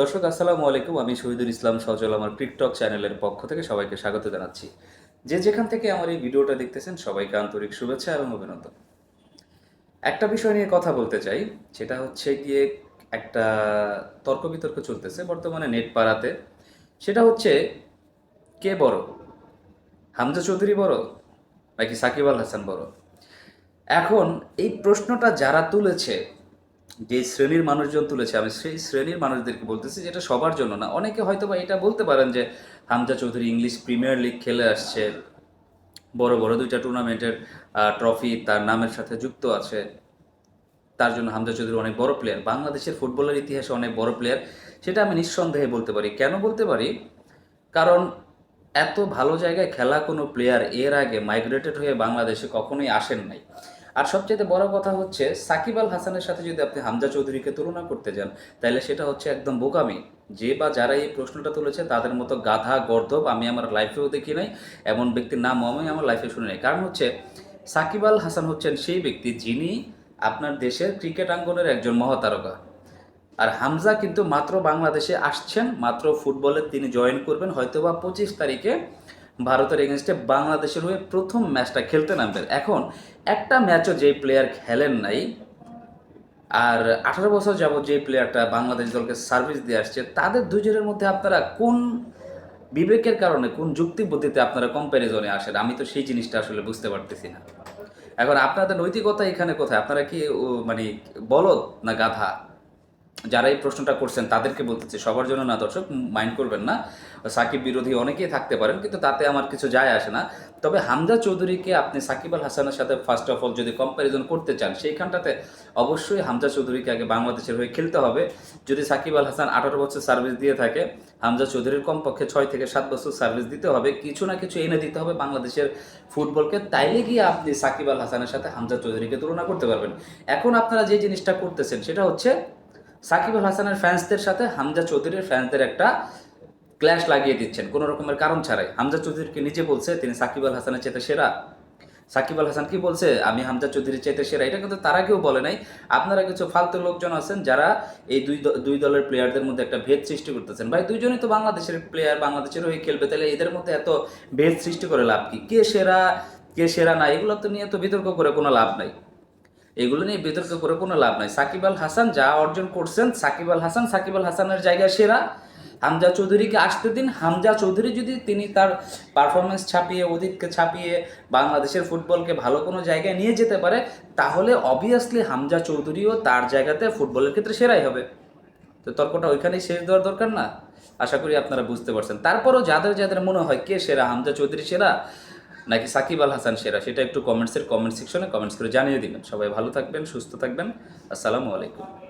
দর্শক, আসসালামু আলাইকুম। আমি শহীদুল ইসলাম সজল, আমার টিকটক চ্যানেলের পক্ষ থেকে সবাইকে স্বাগত জানাচ্ছি। যে যেখান থেকে আমার এই ভিডিওটা দেখতেছেন, সবাইকে আন্তরিক শুভেচ্ছা এবং অভিনন্দন। একটা বিষয় নিয়ে কথা বলতে চাই, সেটা হচ্ছে গিয়ে একটা তর্ক বিতর্ক চলতেছে বর্তমানে নেট পাড়াতে সেটা হচ্ছে, কে বড়? হামজা চৌধুরী বড় নাকি সাকিব আল হাসান বড়? এখন এই প্রশ্নটা যারা তুলেছে যে শ্রেণির মানুষজন তুলেছে, আমি সেই শ্রেণির মানুষদেরকে বলতেছি যেটা সবার জন্য না। অনেকে হয়তো বা এটা বলতে পারেন যে Hamza Chowdhury English Premier League খেলে আসছে, বড় বড় দুইটা টুর্নামেন্টের ট্রফি তার নামের সাথে যুক্ত আছে। তার জন্য হামজা চৌধুরী অনেক বড় প্লেয়ার বাংলাদেশের ফুটবলের ইতিহাসে অনেক বড় প্লেয়ার সেটা আমি নিঃসন্দেহে বলতে পারি। কেন বলতে পারি? কারণ এত ভালো জায়গায় খেলা কোনো প্লেয়ার এর আগে মাইগ্রেটেড হয়ে বাংলাদেশে কখনোই আসেন নাই। আর সবচেয়ে বড় কথা হচ্ছে, সাকিব আল হাসানের সাথে যদি আপনি হামজা চৌধুরীকে তুলনা করতে যান, তাহলে সেটা হচ্ছে একদম বোকামি। যে বা যারা এই প্রশ্নটা তুলেছে, তাদের মতো গাধা গর্ধব আমি আমার লাইফেও দেখি নাই, এমন ব্যক্তির নাম আমি আমার লাইফে শুনি নাই। কারণ হচ্ছে, সাকিব আল হাসান হচ্ছেন সেই ব্যক্তি যিনি আপনার দেশের ক্রিকেট আঙ্গনের একজন মহাতারকা। আর হামজা কিন্তু মাত্র বাংলাদেশে আসছেন, মাত্র ফুটবলে তিনি জয়েন করবেন, হয়তোবা পঁচিশ তারিখে ভারতের এগেনস্টে বাংলাদেশের হয়ে প্রথম ম্যাচটা খেলতে নামবেন। এখন একটা ম্যাচও যে প্লেয়ার খেলেন নাই, আর আঠারো বছর যাবত যে প্লেয়ারটা বাংলাদেশ দলকে সার্ভিস দিয়ে আসছে, তাদের দুজনের মধ্যে আপনারা কোন বিবেকের কারণে, কোন যুক্তি বুদ্ধিতে আপনারা কম্প্যারিজনে আসেন? আমি তো সেই জিনিসটা আসলে বুঝতে পারতেছি না। এখন আপনাদের নৈতিকতা এখানে কোথায়? আপনারা কি মানে বলদ না গাধা? যারা এই প্রশ্নটা করছেন, তাদেরকে বলতেছি সবার জন্য না দর্শক, মাইন্ড করবেন না। সাকিব বিরোধী অনেকেই থাকতে পারেন, কিন্তু তাতে আমার কিছু যায় আসে না। তবে হামজা চৌধুরীকে আপনি সাকিব আল হাসানের সাথে ফার্স্ট অফ অল যদি কম্প্যারিজন করতে চান, সেইখানটাতে অবশ্যই হামজা চৌধুরীকে আগে বাংলাদেশের হয়ে খেলতে হবে। যদি সাকিব আল হাসান আঠারো বছর সার্ভিস দিয়ে থাকে, হামজা চৌধুরীর কমপক্ষে ছয় থেকে সাত বছর সার্ভিস দিতে হবে। কিছু না কিছু এনে দিতে হবে বাংলাদেশের ফুটবলকে। তাইলে গিয়ে আপনি সাকিব আল হাসানের সাথে হামজা চৌধুরীকে তুলনা করতে পারবেন। এখন আপনারা যে জিনিসটা করতেছেন, সেটা হচ্ছে সাকিব আল হাসানের ফ্যান্সদের সাথে হামজা চৌধুরীর ফ্যান্সদের একটা ক্ল্যাশ লাগিয়ে দিচ্ছেন, কোনো রকমের কারণ ছাড়াই। হামজা চৌধুরীকে নিজে বলছে, তিনি সাকিব আল হাসানের চেতে সেরা। সাকিব আল হাসান কি বলছে, আমি হামজা চৌধুরীর চাইতে সেরা। এটা কিন্তু তারা কেউ বলে নাই। আপনারা কিছু ফালতু লোকজন আছেন যারা এই দুই দুই দলের প্লেয়ারদের মধ্যে একটা ভেদ সৃষ্টি করতেছেন। ভাই, দুইজনই তো বাংলাদেশের প্লেয়ার বাংলাদেশের হয়ে খেলবে, তাহলে এদের মধ্যে এত ভেদ সৃষ্টি করে লাভ কি? কে সেরা কে সেরা না, এগুলো তো নিয়ে তো বিতর্ক করে কোনো লাভ নাই। এগুলো নিয়ে বিতর্ক করে কোনো লাভ নাই। সাকিব আল হাসান যা অর্জন করছেন, সাকিব আল হাসান, সাকিব আল হাসানের জায়গায় সেরা। হামজা চৌধুরীকে আসতে দিন। হামজা চৌধুরী যদি তিনি তার পারফরমেন্স ছাপিয়ে, অতীতকে ছাপিয়ে, বাংলাদেশের ফুটবলকে ভালো কোনো জায়গায় নিয়ে যেতে পারে, তাহলে অবভিয়াসলি হামজা চৌধুরীও তার জায়গাতে ফুটবলের ক্ষেত্রে সেরাই হবে। তো তর্কটা ওইখানেই শেষ দেওয়ার দরকার না? আশা করি আপনারা বুঝতে পারছেন। তারপরও যাদের যাদের মনে হয় কে সেরা, হামজা চৌধুরী সেরা নাকি সাকিব আল হাসান সেরা? সেটা একটু কমেন্টসের কমেন্ট সেকশনে কমেন্টস করে জানিয়ে দিবেন। সবাই ভালো থাকবেন, সুস্থ থাকবেন। আসসালামু আলাইকুম।